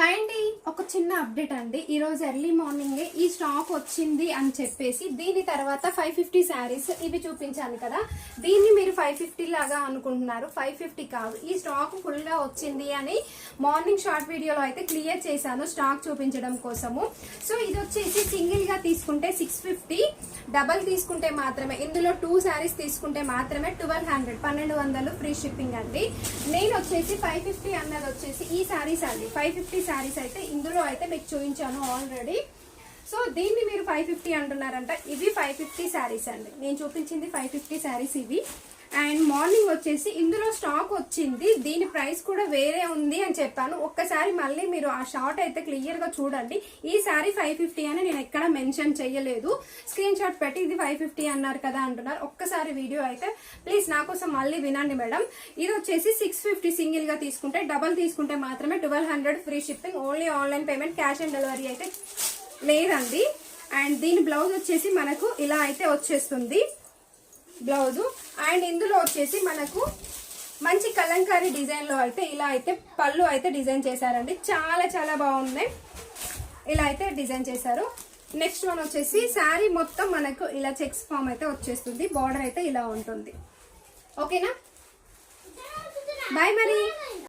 Hi అండి ఒక చిన్న అప్డేట్ అండి. ఈరోజు ఎర్లీ మార్నింగ్ ఈ స్టాక్ వచ్చింది అని చెప్పేసి దీని తర్వాత ఫైవ్ ఫిఫ్టీ శారీస్ ఇవి చూపించాను కదా. దీన్ని మీరు ఫైవ్ ఫిఫ్టీ లాగా అనుకుంటున్నారు. ఫైవ్ ఫిఫ్టీ కాదు. ఈ స్టాక్ ఫుల్గా వచ్చింది అని మార్నింగ్ షార్ట్ వీడియోలో అయితే క్లియర్ చేశాను స్టాక్ చూపించడం కోసము. సో ఇది వచ్చేసి సింగిల్ సింగిల్గా తీసుకుంటే సిక్స్ ఫిఫ్టీ డబల్ తీసుకుంటే మాత్రమే ఇందులో టూ శారీస్ తీసుకుంటే మాత్రమే ట్వెల్వ్ హండ్రెడ్ పన్నెండు వందలు ఫ్రీ షిప్పింగ్ అండి. నేను వచ్చేసి ఫైవ్ ఫిఫ్టీ అన్నది వచ్చేసి ఈ శారీస్ అండి. ఫైవ్ ఫిఫ్టీ శారీస్ అయితే ఇందులో అయితే మీకు చూపించాను ఆల్రెడీ సో దీన్ని మీరు ఫైవ్ ఫిఫ్టీ అంటున్నారంట. ఇవి ఫైవ్ ఫిఫ్టీ శారీస్ అండి. నేను చూపించింది ఫైవ్ ఫిఫ్టీ శారీస్ ఇవి. అండ్ మార్నింగ్ వచ్చేసి ఇందులో స్టాక్ వచ్చింది. దీని ప్రైస్ కూడా వేరే ఉంది అని చెప్పాను. ఒక్కసారి మళ్ళీ మీరు ఆ షార్ట్ అయితే క్లియర్గా చూడండి. ఈ శారీ ఫైవ్ ఫిఫ్టీ అని నేను ఎక్కడ మెన్షన్ చేయలేదు. స్క్రీన్ షాట్ పెట్టి ఇది ఫైవ్ ఫిఫ్టీ అన్నారు కదా అంటున్నారు. ఒక్కసారి వీడియో అయితే ప్లీజ్ నా కోసం మళ్ళీ వినండి మేడం. ఇది వచ్చేసి సిక్స్ ఫిఫ్టీ సింగిల్గా తీసుకుంటే డబల్ తీసుకుంటే మాత్రమే twelve hundred free shipping. Only online payment cash on delivery అయితే లేదండి. అండ్ దీని బ్లౌజ్ వచ్చేసి మనకు ఇలా అయితే వచ్చేస్తుంది. బ్లౌజ్. అండ్ ఇందులో వచ్చేసి మనకు మంచి కలంకారీ డిజైన్లో అయితే ఇలా అయితే పళ్ళు అయితే డిజైన్ చేశారండి. చాలా చాలా బాగుంది ఇలా అయితే డిజైన్ చేశారు. నెక్స్ట్ వన్ వచ్చేసి శారీ మొత్తం మనకు ఇలా చెక్స్ ఫామ్ అయితే వచ్చేస్తుంది. బార్డర్ అయితే ఇలా ఉంటుంది. ఓకేనా? బాయ్ మరి.